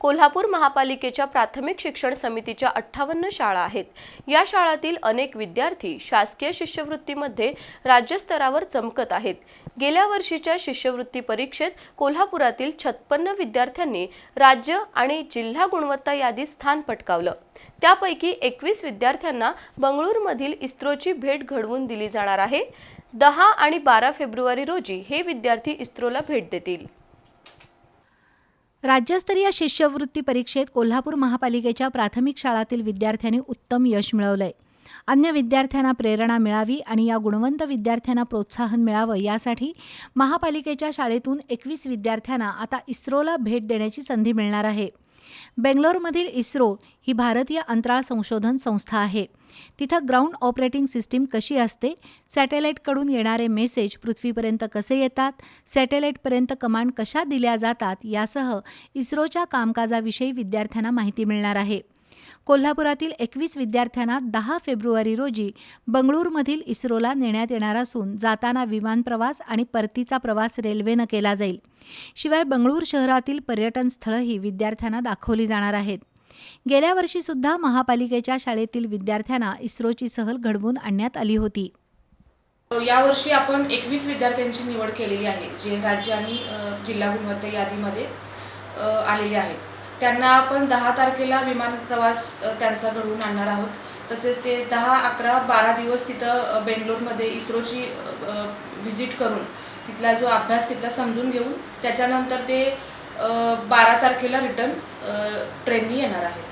कोल्हापूर महापालिकेच्या प्राथमिक शिक्षण समितीच्या अठ्ठावन्न शाळा आहेत. या शाळातील अनेक विद्यार्थी शासकीय शिष्यवृत्तीमध्ये राज्यस्तरावर चमकत आहेत. गेल्या वर्षीच्या शिष्यवृत्ती परीक्षेत कोल्हापुरातील छप्पन्न विद्यार्थ्यांनी राज्य आणि जिल्हा गुणवत्ता यादीत स्थान पटकावलं. त्यापैकी एकवीस विद्यार्थ्यांना बंगळूरमधील इस्रोची भेट घडवून दिली जाणार आहे. दहा आणि बारा फेब्रुवारी रोजी हे विद्यार्थी इस्रोला भेट देतील. राज्यस्तरीय शिष्यवृत्ती परीक्षेत कोल्हापूर महापालिकेच्या प्राथमिक शाळातील विद्यार्थ्यांनी उत्तम यश मिळवलंय. अन्य विद्यार्थ्यांना प्रेरणा मिळावी आणि या गुणवंत विद्यार्थ्यांना प्रोत्साहन मिळावं यासाठी महापालिकेच्या शाळेतून एकवीस विद्यार्थ्यांना आता इस्रोला भेट देण्याची संधी मिळणार आहे. बेंगलोरमधील इस्रो ही भारतीय अंतराळ संशोधन संस्था आहे. तिथं ग्राउंड ऑपरेटिंग सिस्टीम कशी असते? सॅटेलाईटकडून येणारे मेसेज पृथ्वीपर्यंत कसे येतात? सॅटेलाईटपर्यंत कमांड कशा दिल्या जातात? यासह इस्रोच्या कामकाजाविषयी विद्यार्थ्यांना माहिती मिळणार आहे. कोल्हापुरातील एकवीस विद्यार्थ्यांना दहा फेब्रुवारी रोजी बंगळूरमधील इस्रोला नेण्यात येणार असून जाताना विमान प्रवास आणि परतीचा प्रवास रेल्वेनं केला जाईल. शिवाय बंगळूर शहरातील पर्यटन स्थळंही विद्यार्थ्यांना दाखवली जाणार आहेत. गेल्या वर्षीसुद्धा महापालिकेच्या शाळेतील विद्यार्थ्यांना इस्रोची सहल घडवून आणण्यात आली होती. यावर्षी आपण एकवीस विद्यार्थ्यांची निवड केलेली आहे जे राज्य आणि जिल्हा गुणवत्ता यादीमध्ये आलेले आहेत. त्यांना आपण दहा तारखेला विमान प्रवास त्यांचा घडवून आणणार आहोत. तसेच ते दहा अकरा बारा दिवस तिथं बेंगलोरमध्ये इस्रोची व्हिजिट करून तिथला जो अभ्यास तिथला समजून घेऊन त्याच्यानंतर ते बारा तारखेला रिटर्न ट्रेननी येणार आहेत.